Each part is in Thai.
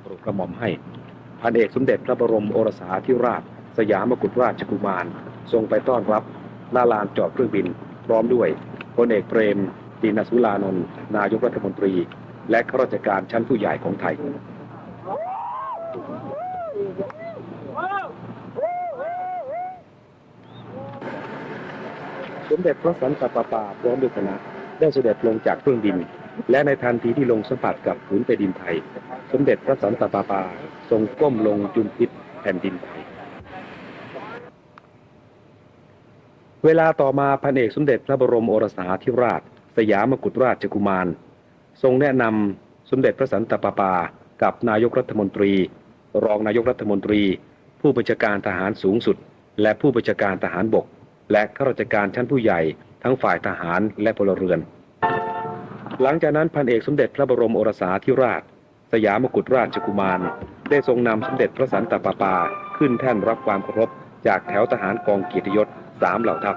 โปรดกระหม่อมให้พันเอกสมเด็จพระบรมโอรสาธิราช สยามกุฎราชกุมาร ทรงไปต้อนรับหน้าลานจอดเครื่องบิน พร้อมด้วยพลเอกเปรมตินสุรานนท์นายกรัฐมนตรี และข้าราชการชั้นผู้ใหญ่ของไทยสมเด็จพระสันตะปาปาพร้อมด้วยคณะได้เสด็จลงจากเครื่องบิน และในทันทีที่ลงสัมผัสกับผืนแผ่นดินไทย สมเด็จพระสันตะปาปา ทรงก้มลงจุมพิษแผ่นดินไทย เวลาต่อมาพันเอกสมเด็จพระบรมโอรสาธิราช สยามกุฎราชกุมาร ทรงแนะนำสมเด็จพระสันตะปาปา กับนายกรัฐมนตรี รองนายกรัฐมนตรี ผู้บัญชาการทหารสูงสุด และผู้บัญชาการทหารบก และข้าราชการชั้นผู้ใหญ่ทั้งฝ่ายทหารและพลเรือน หลังจากนั้นพันเอกสมเด็จพระบรมโอรสาธิราช สยามกุฎราชกุมาร ได้ทรงนำสมเด็จพระสันตะปาปา ขึ้นแท่นรับความเคารพจากแถวทหารกองเกียรติยศสามเหล่าทัพ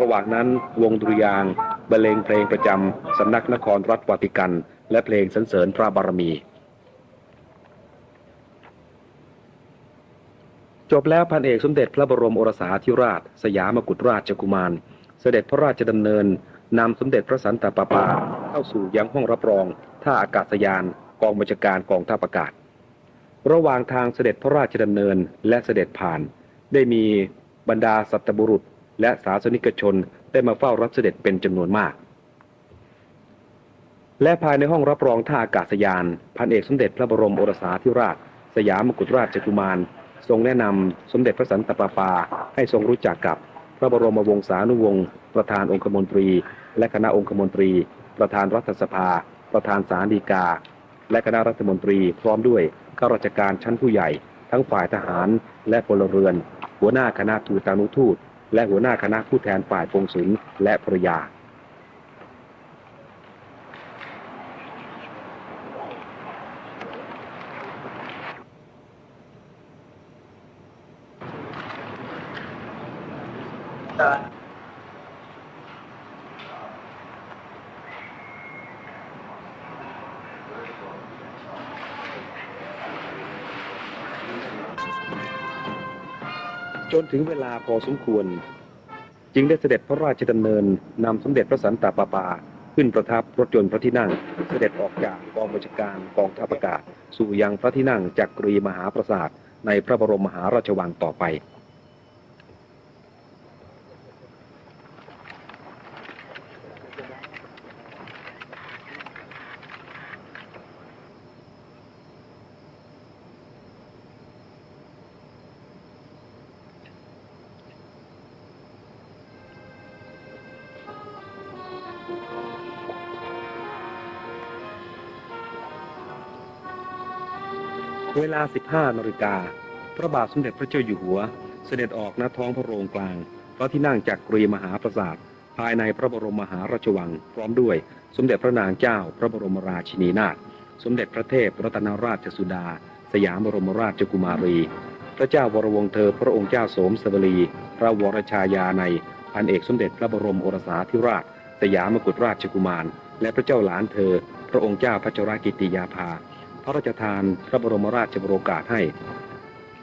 ระหว่างนั้นวงดุริยางบรรเลงเพลงประจำสำนักนครรัฐวาติกัน และเพลงสรรเสริญพระบารมี จบแล้วพันเอกสมเด็จพระบรมโอรสาธิราช สยามกุฎราชกุมาร เสด็จพระราชดำเนินนำสมเด็จพระสันตะปาปา เข้าสู่ยังห้องรับรองท่าอากาศยาน กองบัญชาการกองทัพอากาศ ระหว่างทางเสด็จพระราชดำเนินและเสด็จผ่าน ได้มีบรรดาสัตบุรุษ และศาสนิกชนได้มาเฝ้ารับเสด็จเป็นจำนวนมาก และภายในห้องรับรองท่าอากาศยาน พันเอกสมเด็จพระบรมโอรสาธิราช สยามกุฎราชกุมาร ทรงแนะนำสมเด็จพระสันตะปาปา ให้ทรงรู้จักกับพระบรมวงศานุวงศ์ประธานองคมนตรี และคณะองคมนตรี ประธานรัฐสภา ประธานศาลฎีกา และคณะรัฐมนตรีพร้อมด้วยข้าราชการชั้นผู้ใหญ่ ทั้งฝ่ายทหารและพลเรือน หัวหน้าคณะทูตานุทูต และหัวหน้าคณะผู้แทนฝ่ายกงสุลและภรรยา จนถึงเวลาพอสมควร จึงได้เสด็จพระราชดำเนินนำสมเด็จพระสันตะปาปา ขึ้นประทับรถยนต์พระที่นั่ง เสด็จออกจากกองบัญชาการกองทัพอากาศ สู่ยังพระที่นั่งจักรีมหาปราสาทในพระบรมมหาราชวังต่อไป เวลา 15นาฬิกา พระบาทสมเด็จพระเจ้าอยู่หัว เสด็จออกณท้องพระโรงกลาง พระที่นั่งจักรีมหาปราสาท ภายในพระบรมมหาราชวัง พร้อมด้วย สมเด็จพระนางเจ้า พระบรมราชินีนาถ สมเด็จพระเทพรัตนราชสุดา สยามบรมราชกุมารี พระเจ้าวรวงเธอพระองค์เจ้าโสมสวลีพระวรชายาในพันเอกสมเด็จพระบรมโอรสาธิราช สยามกุฎราชกุมาร และพระเจ้าหลานเธอ พระองค์เจ้าพัชรกิติยาภา พระราชทานพระบรมราชบรโอกาสให้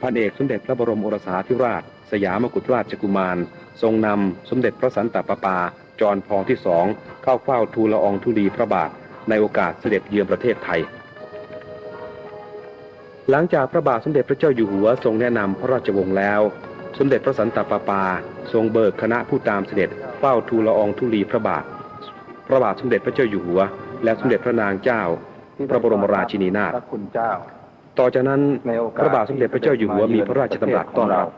พันเอกสมเด็จพระบรมโอรสาธิราช สยามกุฎราชกุมาร ทรงนำสมเด็จพระสันตะปาปาจอมพองที่สองเข้าเฝ้าทูลละอองธุลีพระบาท ในโอกาสเสด็จเยือนประเทศไทย หลังจากพระบาทสมเด็จพระเจ้าอยู่หัวทรงแนะนำพระราชวงศ์แล้ว สมเด็จพระสันตะปาปา ทรงเบิกคณะผู้ตามเสด็จเฝ้าทูลละอองธุลีพระบาท พระบาทสมเด็จพระเจ้าอยู่หัว และสมเด็จพระนางเจ้า พระบรมราชินีนาถพระคุณเจ้าต่อจากนั้นในโอกาสพระบาทสมเด็จพระเจ้าอยู่หัวมีพระราชดำรัสต้อนรับ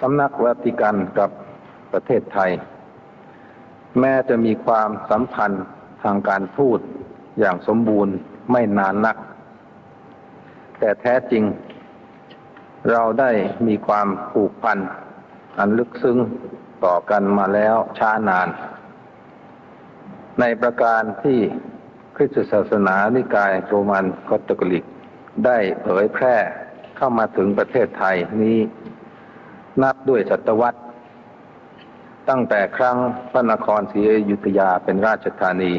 สำนักวัติกันกับประเทศไทย แม้จะมีความสัมพันธ์ทางการทูตอย่างสมบูรณ์ไม่นานนัก แต่แท้จริง เราได้มีความผูกพัน อันลึกซึ้งต่อกันมาแล้วช้านาน ในประการที่คริสตศาสนานิกายโรมันคาทอลิก ได้เผยแพร่เข้ามาถึงประเทศไทยนี้ นับด้วยศตวรรษ ตั้งแต่ครั้งพระนครศรีอยุธยาเป็นราชธานี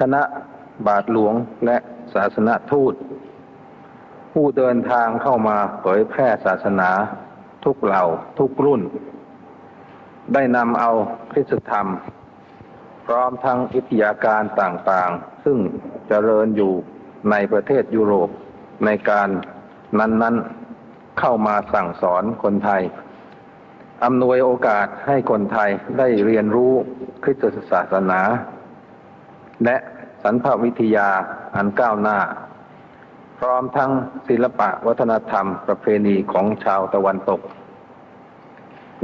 คณะบาทหลวงและศาสนทูต ผู้เดินทางเข้ามาเผยแพร่ศาสนาทุกเหล่าทุกรุ่น ได้นำเอาคริสตธรรม พร้อมทั้งวิทยาการต่างๆ ซึ่งเจริญอยู่ในประเทศยุโรปในการนั้นๆเข้ามาสั่งสอนคนไทยอำนวยโอกาสให้คนไทยได้เรียนรู้คริสตศาสนา และสรรพวิทยาอันก้าวหน้า พร้อมทั้งศิลปะวัฒนธรรมประเพณีของชาวตะวันตก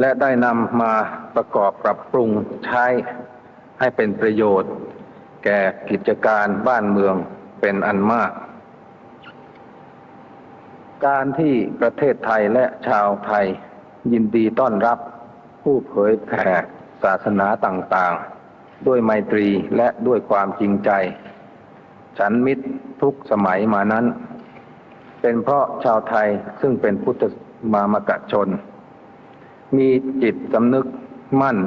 และได้นำมาประกอบปรับปรุงใช้ ให้เป็นประโยชน์ แก่กิจการบ้านเมืองเป็นอันมาก การที่ประเทศไทยและชาวไทยยินดีต้อนรับผู้เผยแผ่ศาสนาต่างๆ ด้วยไมตรีและด้วยความจริงใจ ฉันมิตรทุกสมัยมานั้น เป็นเพราะชาวไทยซึ่งเป็นพุทธมามกะชน มีจิตสำนึกมั่น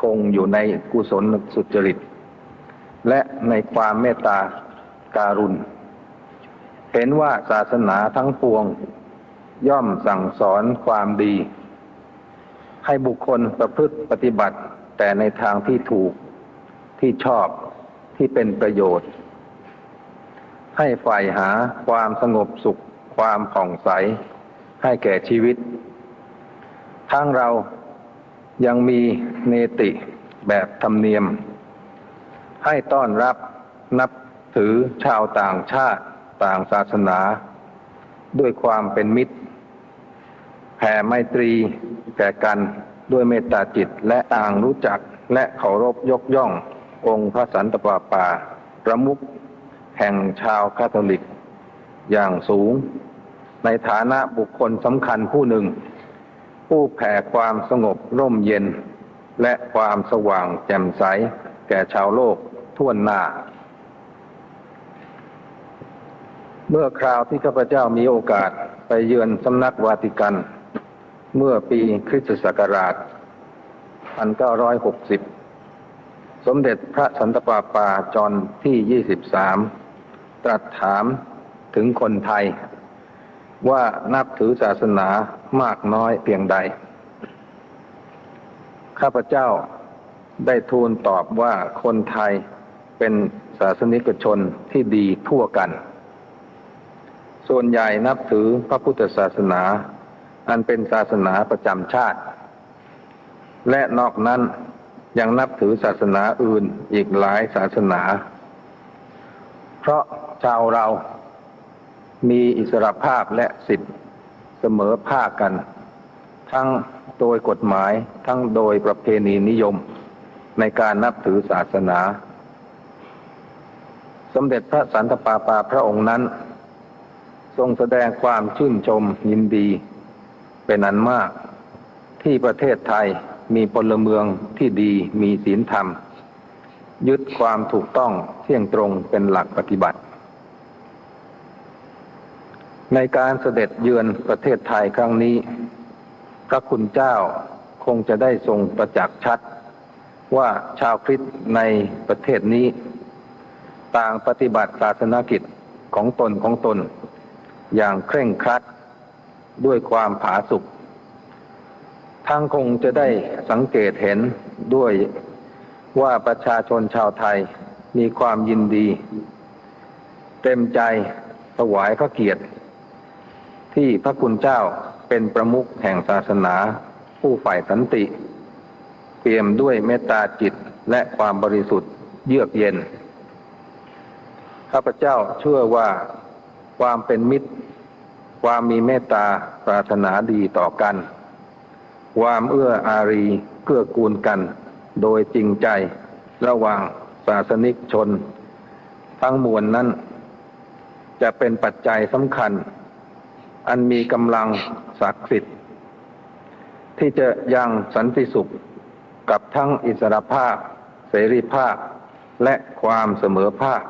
คงอยู่ในกุศลสุจริต และในความเมตตาการุณ เห็นว่าศาสนาทั้งปวง ย่อมสั่งสอนความดี ให้บุคคลประพฤติปฏิบัติแต่ในทางที่ถูกที่ชอบที่เป็นประโยชน์ ให้ใฝ่หาความสงบสุขความผ่องใสให้แก่ชีวิต ทั้งเรา ยังมีเนติแบบธรรมเนียม ให้ต้อนรับนับถือชาวต่างชาติต่างศาสนา ด้วยความเป็นมิตรแผ่ไมตรีแก่กันด้วยเมตตาจิตและต่างรู้จักและเคารพยกย่อง องค์พระสันตะปาปาประมุขแห่งชาวคาทอลิก อย่างสูง ในฐานะบุคคลสำคัญผู้หนึ่ง ผู้แผ่ความสงบร่มเย็น และความสว่างแจ่มใส แก่ชาวโลกทั่วหน้า เมื่อคราวที่ข้าพเจ้ามีโอกาสไปเยือนสำนักวาติกัน เมื่อปีคริสตศักราช 1960 สมเด็จพระสันตะปาปาจอนที่ 23 ตรัสถามถึงคนไทย ว่านับถือศาสนามากน้อยเพียงใด ข้าพเจ้าได้ทูลตอบว่าคนไทยเป็นศาสนิกชนที่ดีทั่วกัน ส่วนใหญ่นับถือพระพุทธศาสนา อันเป็นศาสนาประจำชาติ และนอกนั้นยังนับถือศาสนาอื่นอีกหลายศาสนา เพราะชาวเรา มีอิสรภาพและสิทธิ์เสมอภาคกัน ทั้งโดยกฎหมายทั้งโดยประเพณีนิยมในการนับถือศาสนา สมเด็จพระสันตะปาปาพระองค์นั้น ทรงแสดงความชื่นชมยินดี เป็นอันมากที่ประเทศไทยมีพลเมืองที่ดีมีศีลธรรม ยึดความถูกต้องเที่ยงตรงเป็นหลักปฏิบัติ ในการเสด็จเยือนประเทศไทยครั้งนี้ พระคุณเจ้าคงจะได้ทรงประจักษ์ชัด ว่าชาวคริสต์ในประเทศนี้ ต่างปฏิบัติศาสนกิจของตนของตน อย่างเคร่งครัดด้วยความผาสุกทั้งคงจะได้สังเกตเห็นด้วยว่าประชาชนชาวไทยมีความยินดี เต็มใจถวายพระเกียรติ ที่พระคุณเจ้าเป็นประมุขแห่งศาสนา ผู้ฝ่ายสันติ เปี่ยมด้วยเมตตาจิตและความบริสุทธิ์เยือกเย็น ข้าพเจ้าเชื่อว่าความเป็นมิตร ความมีเมตตาปรารถนาดีต่อกัน ความเอื้ออารีเกื้อกูลกัน โดยจริงใจระหว่างศาสนิกชน ทั้งมวลนั้น จะเป็นปัจจัยสำคัญ อันมีกำลังศักดิ์สิทธิ์ ที่จะยังสันติสุขกับทั้งอิสรภาพ เสรีภาพ และความเสมอภาค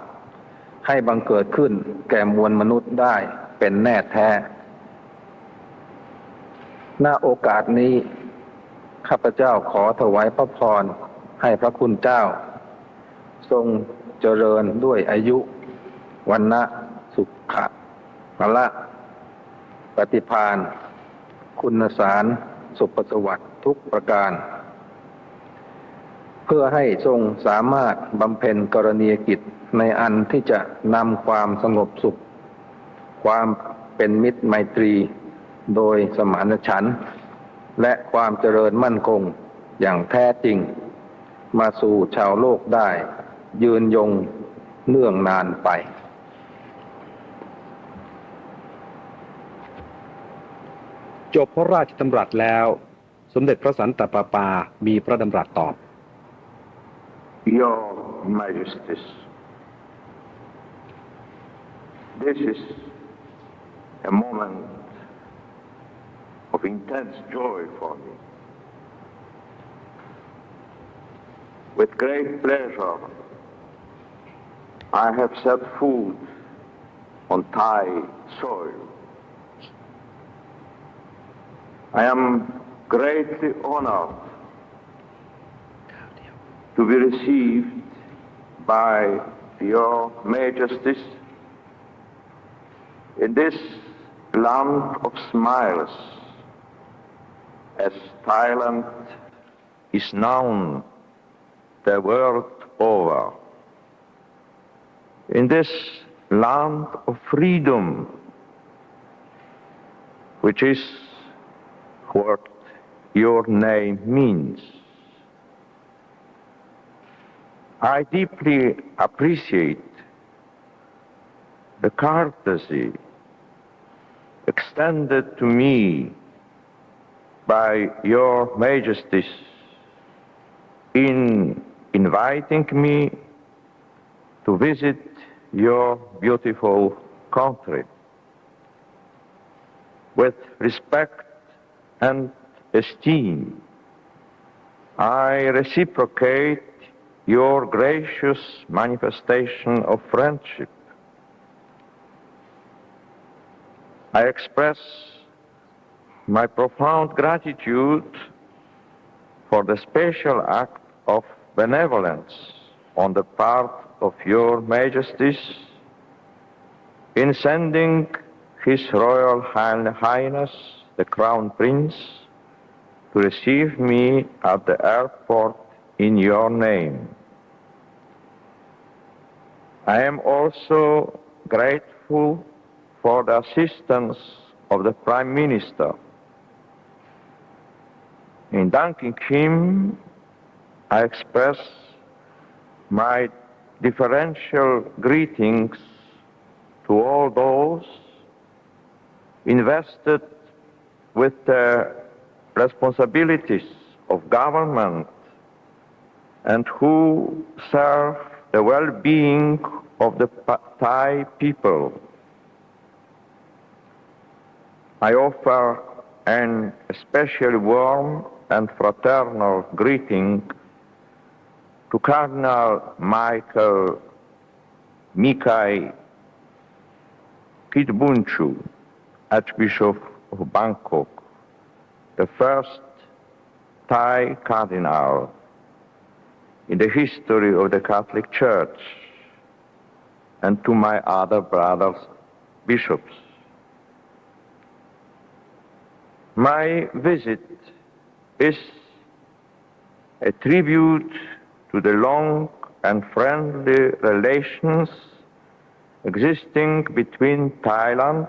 ให้บังเกิดขึ้นแก่มวลมนุษย์ได้เป็นแน่แท้ ณ โอกาสนี้ ข้าพเจ้าขอถวายพระพรให้พระคุณเจ้า ทรงเจริญด้วยอายุ วันนะสุขะพละ ปฏิพานคุณสารสุปสวัสดิ์ทุกประการ เพื่อให้ทรงสามารถบำเพ็ญกรณียกิจในอันที่จะนำความสงบสุข ความเป็นมิตรไมตรี โดยสมานฉันท์และความเจริญมั่นคงอย่างแท้จริง มาสู่ชาวโลกได้ ยืนยงเนื่องนานไป จบพระราชดำรัสแล้ว สมเด็จพระสันตะปาปามีพระดำรัสตอบ Your Majesties, this is a moment of intense joy for me. With great pleasure, I have set foot on Thai soil. I am greatly honored to be received by your majesties in this land of smiles, as Thailand is known the world over. In this land of freedom, which is what your name means. I deeply appreciate the courtesy extended to me by your majesties in inviting me to visit your beautiful country. With respect and esteem, I reciprocate your gracious manifestation of friendship. I express my profound gratitude for the special act of benevolence on the part of your majesties in sending His Royal Highness the Crown Prince to receive me at the airport in your name. I am also grateful for the assistance of the Prime Minister. In thanking him, I express my differential greetings to all those invested with the responsibilities of government and who serve the well-being of the Thai people. I offer an especially warm and fraternal greeting to Cardinal Michael Mikai Kitbunchu, Archbishop of Bangkok, the first Thai cardinal in the history of the Catholic Church, and to my other brothers, bishops. My visit is a tribute to the long and friendly relations existing between Thailand